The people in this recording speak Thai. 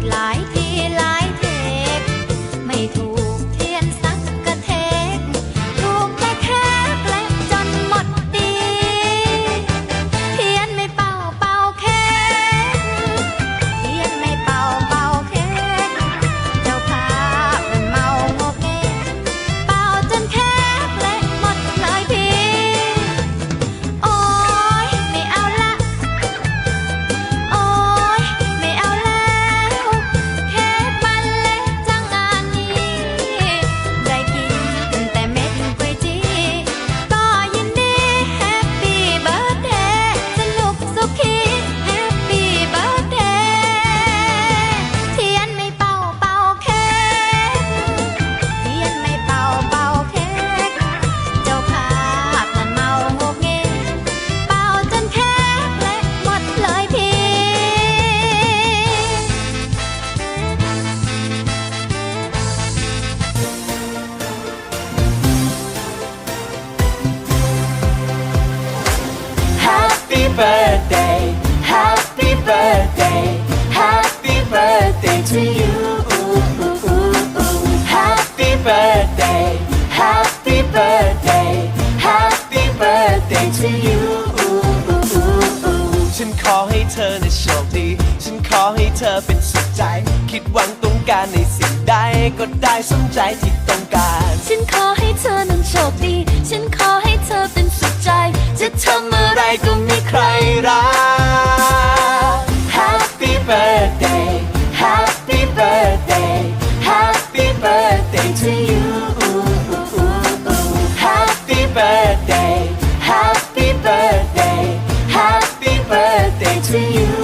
ดหลายฉันขอให้เธอนโชคดีฉันขอให้เธอเป็นสุใจ คิดหวังตงการในสิ่งใดก็ได้สใจที่ต้องการฉันขอให้เธอนั้นโชคดีฉันขอให้เธอเป็นสุขใจจะทำอะไรก็ไม่ใครรัก Happy birthday Happy birthday Happy birthday to you Happy birthday Happy birthday Happy birthday to you